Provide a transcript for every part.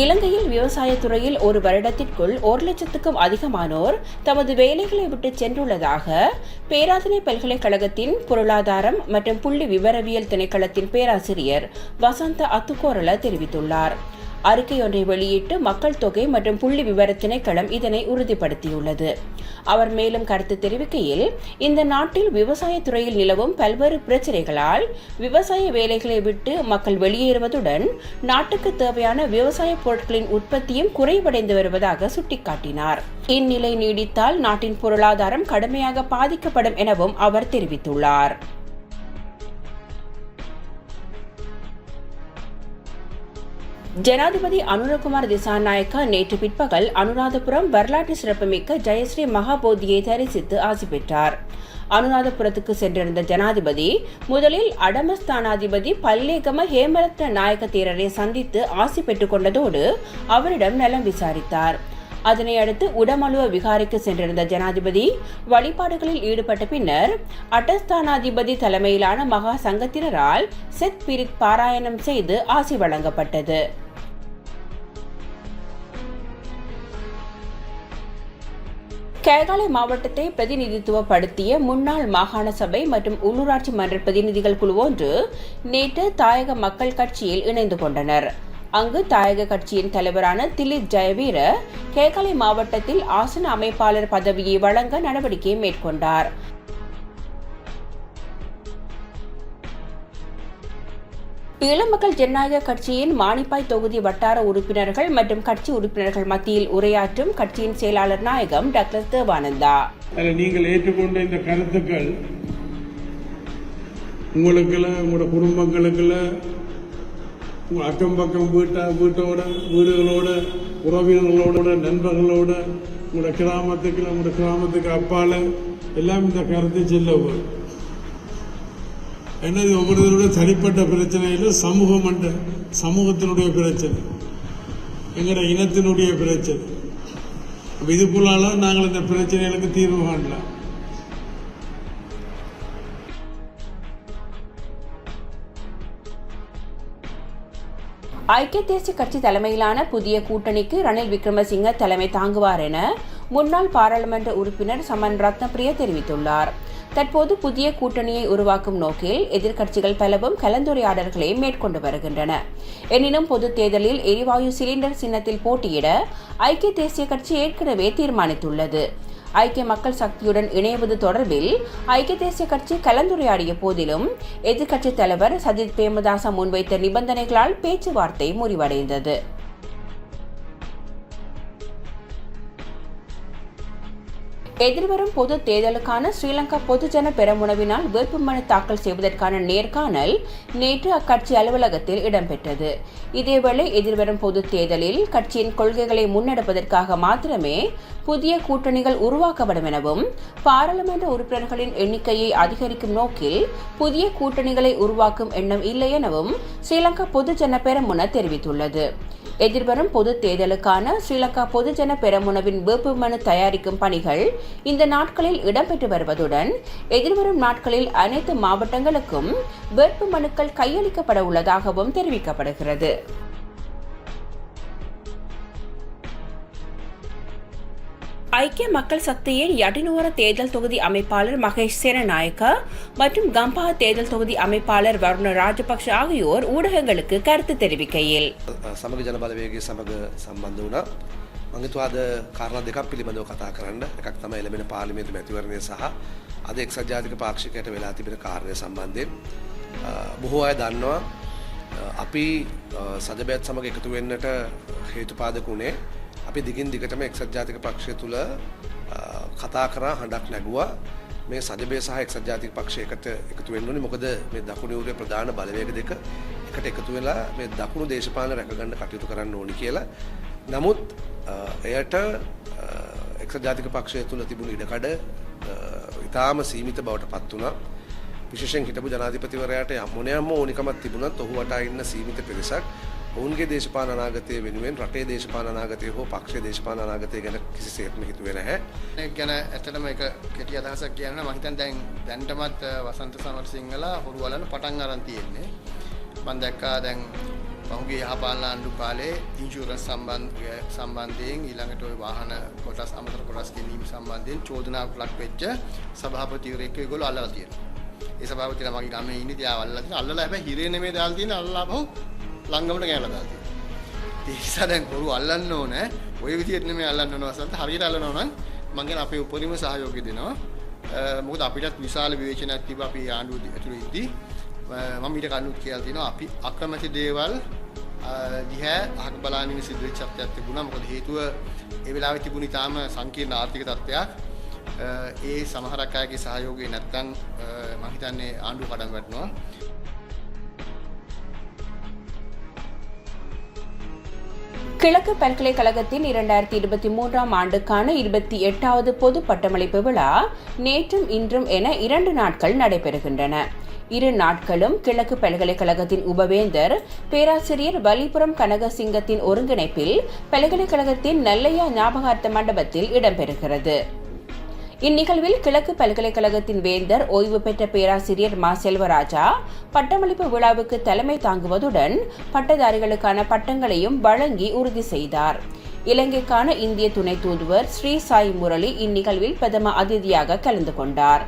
இலங்கையில் விவசாயத்துறையில் ஒரு வருடத்திற்குள் ஒரு லட்சத்துக்கும் அதிகமானோர் தமது வேலைகளை விட்டு சென்றுள்ளதாக பேராதனை பல்கலைக்கழகத்தின் பொருளாதாரம் மற்றும் புள்ளி விவரவியல் திணைக்களத்தின் பேராசிரியர் வசந்த அத்துக்கோரல தெரிவித்துள்ளார். அறிக்கை ஒன்றை வெளியிட்டு மக்கள் தொகை மற்றும் புள்ளி விவர திணைக்களம் இதனை உறுதிப்படுத்தியுள்ளது. அவர் மேலும் கருத்து தெரிவிக்கையில் இந்த நாட்டில் விவசாயத்துறையில் நிலவும் பல்வேறு பிரச்சினைகளால் விவசாய வேலைகளை விட்டு மக்கள் வெளியேறுவதுடன் நாட்டுக்கு தேவையான விவசாய பொருட்களின் உற்பத்தியும் குறைவடைந்து வருவதாக சுட்டிக்காட்டினார். இந்நிலை நீடித்தால் நாட்டின் பொருளாதாரம் கடுமையாக பாதிக்கப்படும் எனவும் அவர் தெரிவித்துள்ளார். ஜனாதிபதி அனுரகுமார் திசாநாயக்கா நேற்று பிற்பகல் அனுராதபுரம் வரலாற்று சிறப்புமிக்க ஜெயஸ்ரீ மகாபோதியை தரிசித்து ஆசி பெற்றார். அனுராதபுரத்துக்கு சென்றிருந்த ஜனாதிபதி முதலில் அடமஸ்தானாதிபதி பல்லேகம ஹேமரத்ன நாயக்க தேரரை சந்தித்து ஆசி பெற்றுக் கொண்டதோடு அவரிடம் நலம் விசாரித்தார். அதனை அடுத்து உடமலுவ விகாரைக்கு சென்றிருந்த ஜனாதிபதி வழிபாடுகளில் ஈடுபட்ட பின்னர் அட்டஸ்தானாதிபதி தலைமையிலான மகா சங்கத்தினரால் செத் பிரித் பாராயணம் செய்து ஆசி வழங்கப்பட்டது. கேகாலை மாவட்டத்தை பிரதிநிதித்துவப்படுத்திய முன்னாள் மாகாண சபை மற்றும் உள்ளூராட்சி மன்ற பிரதிநிதிகள் குழு ஒன்று நேற்று தாயக மக்கள் கட்சியில் இணைந்து கொண்டனர். அங்கு தாயக கட்சியின் தலைவரான திலித் ஜெயவீர கேகாலை மாவட்டத்தில் ஆசன அமைப்பாளர் பதவியை வழங்க நடவடிக்கை மேற்கொண்டார். ஈழமக்கள் ஜனநாயக கட்சியின் மானிப்பாய் தொகுதி வட்டார உறுப்பினர்கள் மற்றும் கட்சி உறுப்பினர்கள் மத்தியில் உரையாற்றும் கட்சியின் செயலாளர் நாயகம் டாக்டர் தேவானந்தா. நீங்கள் ஏற்றுக்கொண்ட இந்த கருத்துக்கள் உங்களுக்குள்ள உங்களோட குடும்பங்களுக்குள்ள உங்கள் அக்கம் பக்கம் வீட்டா வீட்டோட வீடுகளோட உறவினர்களோட நண்பர்களோட உங்களோட கிராமத்துக்கு உங்களோட கிராமத்துக்கு அப்பால எல்லாம் இந்த கருத்து செல்ல என்னது ஒவ்வொருத்தருடைய தனிப்பட்ட பிரச்சனை இல்லை சமூகம் என்ற சமூகத்தினுடைய பிரச்சனை. எங்களோட இனத்தினுடைய பிரச்சனை. இது இதுக்குள்ளால நாங்கள் இந்த பிரச்சனைகளுக்கு தீர்வு காணலாம். ஐக்கிய தேசிய கட்சி தலைமையிலான புதிய கூட்டணிக்கு ரணில் விக்ரமசிங்க தலைமை தாங்குவார் என முன்னாள் பாராளுமன்ற உறுப்பினர் சமன் ரத்னபிரியா தெரிவித்துள்ளார். தற்போது புதிய கூட்டணியை உருவாக்கும் நோக்கில் எதிர்க்கட்சிகள் பலவும் கலந்துரையாடல்களை மேற்கொண்டு வருகின்றன. எனினும் பொதுத் தேர்தலில் எரிவாயு சிலிண்டர் சின்னத்தில் போட்டியிட ஐக்கிய தேசிய கட்சி ஏற்கனவே தீர்மானித்துள்ளது. ஐக்கிய மக்கள் சக்தியுடன் இணைவது தொடர்பில் ஐக்கிய தேசிய கட்சி கலந்துரையாடிய போதிலும் எதிர்க்கட்சித் தலைவர் சஜித் பிரேமதாச முன்வைத்த நிபந்தனைகளால் பேச்சுவார்த்தை முறிவடைந்தது. எதிர்வரும் பொது தேர்தலுக்கான ஸ்ரீலங்கா பொதுஜன பெரமுனவினால் வேட்புமனு தாக்கல் செய்வதற்கான நேர்காணல் நேற்று அக்கட்சி அலுவலகத்தில் இடம்பெற்றது. இதேவேளை எதிர்வரும் பொது தேர்தலில் கட்சியின் கொள்கைகளை முன்னெடுப்பதற்காக மாத்திரமே புதிய கூட்டணிகள் உருவாக்கப்படும் எனவும் பாராளுமன்ற உறுப்பினர்களின் எண்ணிக்கையை அதிகரிக்கும் நோக்கில் புதிய கூட்டணிகளை உருவாக்கும் எண்ணம் இல்லை எனவும் ஸ்ரீலங்கா பொதுஜன பெரமுன தெரிவித்துள்ளது. எதிர்வரும் பொது தேர்தலுக்கான ஸ்ரீலங்கா பொதுஜன பெரமுனவின் வேட்புமனு தயாரிக்கும் பணிகள் இந்த நாட்களில் இடம்பெற்று வருவதுடன் எதிர்வரும் நாட்களில் அனைத்து மாவட்டங்களுக்கும் வேட்புமனுக்கள் கையளிக்கப்பட உள்ளதாகவும் தெரிவிக்கப்படுகிறது. ஐக்கிய மக்கள் சக்தியின் யடினுவர தேர்தல் தொகுதி அமைப்பாளர் மகேஷ் சேனநாயக்க மற்றும் கம்பா தேர்தல் தொகுதி அமைப்பாளர் வருண ராஜபக்ஷ ஆகியோர் ஊடகங்களுக்கு கருத்து தெரிவிக்கையில் සමග ජනබලවේගේ සමඟ සම්බන්ධ වුණා මංගතුවාද කාරණ දෙකක් පිළිබඳව කතා කරන්න එකක් තමයි එළබෙන පාලිමේන්තු මැතිවරණය සහ අද එක්සත් ජාතික පාක්ෂිකයට වෙලා තිබෙන කාරණය සම්බන්ධයෙන් අ, බොහෝ අය දන්නවා අ, අපි අ, සජබෑත් සමඟ එකතු වෙන්නට හේතුපාදක වුණේ අපි දිගින් දිගටම එක්සත් ජාතික පක්ෂය තුළ අ, කතා කරා හඬක් නැගුවා මේ සජබය සහ එක්සත් ජාතික පක්ෂය එකට එකතු වෙන්න ඕනේ මොකද මේ දකුණු යුරේ ප්‍රධාන බලවේග දෙක එකට එකතු වෙලා මේ දකුණු දේශපාලන රැකගන්න කටයුතු කරන්න ඕනි කියලා. නමුත් අ, එයට අ, එක්සත් ජාතික පක්ෂය තුළ තිබුණු ඉඩකඩ අ, ඉතාම සීමිත බවට පත් වුණා. විශේෂයෙන් හිටපු ජනාධිපතිවරයාට යම් මොනෑම ඕනිකමක් තිබුණත් ඔහු වටා ඉන්න සීමිත පිරිසක් ඔවුන්ගේ දේශපාලන අනාගතය වෙනුවෙන් රටේ දේශපාලන අනාගතය හෝ පක්ෂ දේශපාලන අනාගතය ගැන කිසිසේත්ම හිතුවේ නැහැ. ඒක ගැන ඇත්තටම එක කෙටි අදහසක් කියන්න මම හිතන්නේ දැන් දැන්ටමත් අ, වසන්ත සමරසිංහලා හොරු වලන පටන් අරන් තියෙන්නේ. මම දැක්කා දැන් පහුගේ යහපාලන අන්ඩු කාලේ ඉන්ශූරන්ස් සම්බන්ධ සම්බන්ධයෙන් ඊළඟට ඔය වාහන කොටස් අමතර කොටස් ගැනීම සම්බන්ධයෙන් චෝදනාවක් ලක් වෙච්ච සභාපතිවරයෙක්ව ඒගොල්ලෝ අල්ලලා තියෙනවා. ඒ සභාපතිලා මගේ ගමේ ඉන්නේ තියා අල්ලලා තියෙනවා. අල්ලලා හැබැයි හිරේ නෙමෙයි දාලා තියෙන්නේ අල්ලලා බහුව ලංගමට ගෑනලා දාලා තියෙනවා. ඒ නිසා දැන් බොරු අල්ලන්න ඕනේ. ඔය විදිහට නෙමෙයි අල්ලන්න ඕන වසන්ත හරියට අල්ලනවා නම් මම කියන අපේ උපරිම සහයෝගය දෙනවා. මොකද අපිටත් විශාල විවේචනයක් තිබ්බා අපි ආණ්ඩුව ඇතුළේ ඉද්දි මම ඊට කන්නුත් කියලා තියෙනවා අපි අකමැති දේවල් දිහා අහක බලාගෙන ඉන්න සිද්ධ වෙච්ච සත්‍යයක් තිබුණා මොකද හේතුව ඒ වෙලාවේ තිබුණ ඉතාම සංකීර්ණ ආර්ථික තත්ත්වයක් ඒ සමහරක් අයගේ සහයෝගය නැත්තම් මම හිතන්නේ ආණ්ඩුව කඩන් වැටෙනවා கிழக்கு பல்கலைக்கழகத்தின் இரண்டாயிரத்தி இருபத்தி மூன்றாம் ஆண்டுக்கான இருபத்தி எட்டாவது பொது பட்டமளிப்பு விழா நேற்றும் இன்றும் என இரண்டு நாட்கள் நடைபெறுகின்றன. இரு நாட்களும் கிழக்கு பல்கலைக்கழகத்தின் உபவேந்தர் பேராசிரியர் வலிபுரம் கனகசிங்கத்தின் ஒருங்கிணைப்பில் பல்கலைக்கழகத்தின் நல்லையா ஞாபகார்த்த மண்டபத்தில் இடம்பெறுகிறது. இந்நிகழ்வில் கிழக்கு பல்கலைக்கழகத்தின் வேந்தர் ஓய்வு பெற்ற பேராசிரியர் மா. செல்வராஜா பட்டமளிப்பு விழாவுக்கு தலைமை தாங்குவதுடன் பட்டதாரிகளுக்கான பட்டங்களையும் வழங்கி உறுதி செய்தார். இலங்கைக்கான இந்திய துணை தூதுவர் ஸ்ரீ சாய் முரளி இந்நிகழ்வில் பிரதம அதிதியாக கலந்து கொண்டார்.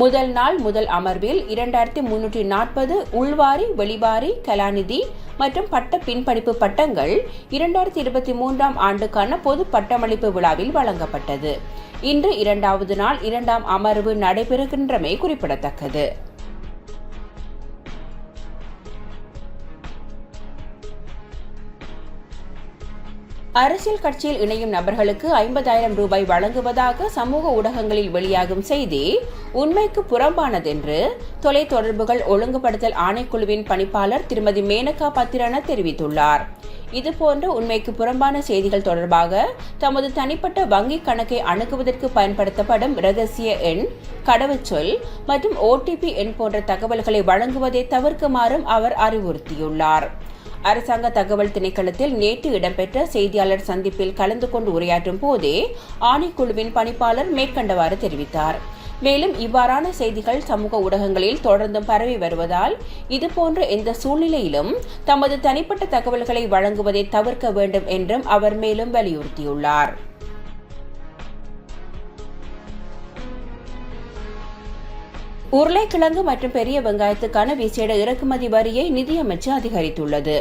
முதல் நாள் முதல் அமர்வில் இரண்டாயிரத்தி முன்னூற்றி நாற்பது உள்வாரி வெளிவாரி கலாநிதி மற்றும் பட்ட பின்படிப்பு பட்டங்கள் இரண்டாயிரத்தி இருபத்தி மூன்றாம் ஆண்டுக்கான பொது பட்டமளிப்பு விழாவில் வழங்கப்பட்டது. இன்று இரண்டாவது நாள் இரண்டாம் அமர்வு நடைபெறுகின்றமை குறிப்பிடத்தக்கது. அரசியல் கட்சியில் இணையும் நபர்களுக்கு ஐம்பதாயிரம் ரூபாய் வழங்குவதாக சமூக ஊடகங்களில் வெளியாகும் செய்தி உண்மைக்கு புறம்பானதென்று தொலைத்தொடர்புகள் ஒழுங்குபடுத்தல் ஆணைக்குழுவின் பணிப்பாளர் திருமதி மேனகா பத்திரன தெரிவித்துள்ளார். இதுபோன்ற உண்மைக்கு புறம்பான செய்திகள் தொடர்பாக தமது தனிப்பட்ட வங்கிக் கணக்கை அணுகுவதற்கு பயன்படுத்தப்படும் ரகசிய எண் கடவுச்சொல் மற்றும் ஓடிபி எண் போன்ற தகவல்களை வழங்குவதை தவிர்க்குமாறும் அவர் அறிவுறுத்தியுள்ளார். அரசாங்க தகவல் திணைக்களத்தில் நேற்று இடம்பெற்ற செய்தியாளர் சந்திப்பில் கலந்து கொண்டு உரையாற்றும் போதே ஆணைக்குழுவின் பணிப்பாளர் மேற்கண்டவாறு தெரிவித்தார். மேலும் இவ்வாறான செய்திகள் சமூக ஊடகங்களில் தொடர்ந்தும் பரவி வருவதால் இதுபோன்ற எந்த சூழ்நிலையிலும் தமது தனிப்பட்ட தகவல்களை வழங்குவதை தவிர்க்க வேண்டும் என்றும் அவர் மேலும் வலியுறுத்தியுள்ளார். உருளைக்கிழங்கு மற்றும் பெரிய வெங்காயத்துக்கான விசேட இறக்குமதி வரியை நிதியமைச்சு அதிகரித்துள்ளது.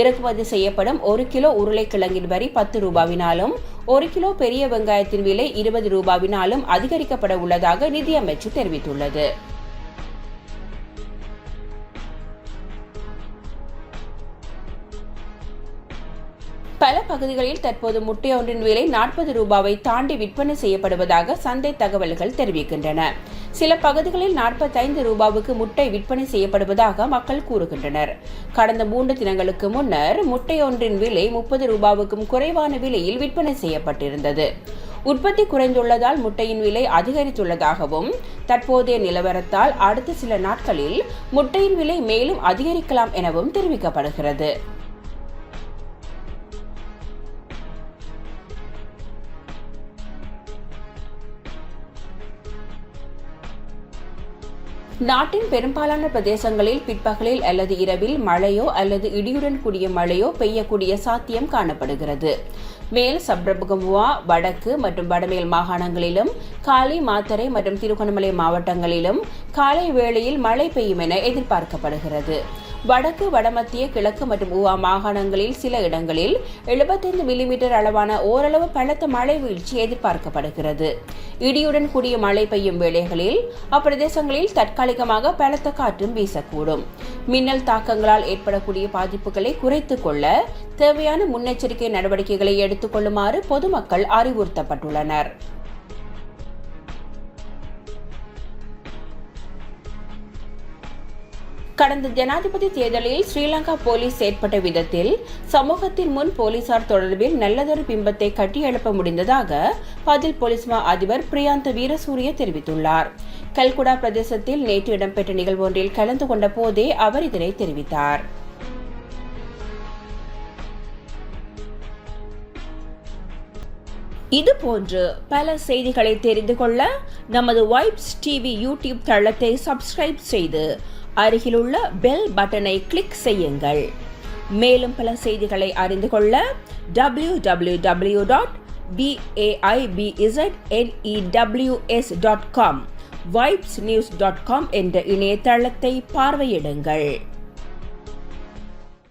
இறக்குமதி செய்யப்படும் ஒரு கிலோ உருளைக்கிழங்கின் வரி பத்து ரூபாவினாலும் ஒரு கிலோ பெரிய வெங்காயத்தின் விலை இருபது ரூபாவினாலும் அதிகரிக்கப்பட உள்ளதாக நிதியமைச்சு தெரிவித்துள்ளது. பல பகுதிகளில் தற்போது முட்டை ஒன்றின் விலை நாற்பது ரூபாவை தாண்டி விற்பனை செய்யப்படுவதாக சந்தை தகவல்கள் தெரிவிக்கின்றன. சில பகுதிகளில் நாற்பத்தைந்து ரூபாவுக்கு முட்டை விற்பனை செய்யப்படுவதாக மக்கள் கூறுகின்றனர். கடந்த மூன்று தினங்களுக்கு முன்னர் முட்டை ஒன்றின் விலை முப்பது ரூபாவுக்கும் குறைவான விலையில் விற்பனை செய்யப்பட்டிருந்தது. உற்பத்தி குறைந்துள்ளதால் முட்டையின் விலை அதிகரித்துள்ளதாகவும் தற்போதைய நிலவரத்தால் அடுத்த சில நாட்களில் முட்டையின் விலை மேலும் அதிகரிக்கலாம் எனவும் தெரிவிக்கப்படுகிறது. நாட்டின் பெரும்பாலான பிரதேசங்களில் பிற்பகலில் அல்லது இரவில் மழையோ அல்லது இடியுடன் கூடிய மழையோ பெய்யக்கூடிய சாத்தியம் காணப்படுகிறது. மேல் சப்ரபுகமுவா வடக்கு மற்றும் வடமேல் மாகாணங்களிலும் காலி மாத்தரை மற்றும் திருகோணமலை மாவட்டங்களிலும் காலை வேளையில் மழை பெய்யும் என எதிர்பார்க்கப்படுகிறது. வடக்கு வடமத்திய கிழக்கு மற்றும் ஊவா மாகாணங்களில் சில இடங்களில் எழுபத்தைந்து மில்லிமீட்டர் அளவான ஓரளவு பலத்த மழை வீழ்ச்சி எதிர்பார்க்கப்படுகிறது. இடியுடன் கூடிய மழை பெய்யும் வேளைகளில் அப்பிரதேசங்களில் தற்காலிகமாக பலத்த காற்றும் வீசக்கூடும். மின்னல் தாக்கங்களால் ஏற்படக்கூடிய பாதிப்புகளை குறைத்துக் கொள்ள தேவையான முன்னெச்சரிக்கை நடவடிக்கைகளை எடுத்துக் கொள்ளுமாறு பொதுமக்கள் அறிவுறுத்தப்பட்டுள்ளனர். கடந்த ஜனாதிபதி தேர்தலில் ஸ்ரீலங்கா போலீஸ் செயற்பட்ட விதத்தில் சமூகத்தின் முன் போலீசார் தொடர்பில் நல்லதொரு பிம்பத்தை கட்டியெழுப்ப முடிந்ததாக பதில் போலீஸ் மா அதிபர் பிரியாந்த வீரசூரிய தெரிவித்துள்ளார். கல்குடா பிரதேசத்தில் நேற்று இடம்பெற்ற நிகழ்வொன்றில் கலந்து கொண்ட போதே அவர் இதனை தெரிவித்தார். இது போன்று பல செய்திகளை தெரிந்து கொள்ள நமது வைப்ஸ் டிவி யூடியூப் தளத்தை சப்ஸ்கிரைப் செய்து அருகிலுள்ள பெல் பட்டனை கிளிக் செய்யுங்கள். மேலும் பல செய்திகளை அறிந்து கொள்ள W W W dot பிஏஐபிஇசட்என்இடபிள்யூஎஸ் dot com vibes news dot com என்ற இணையதளத்தை பார்வையிடுங்கள்.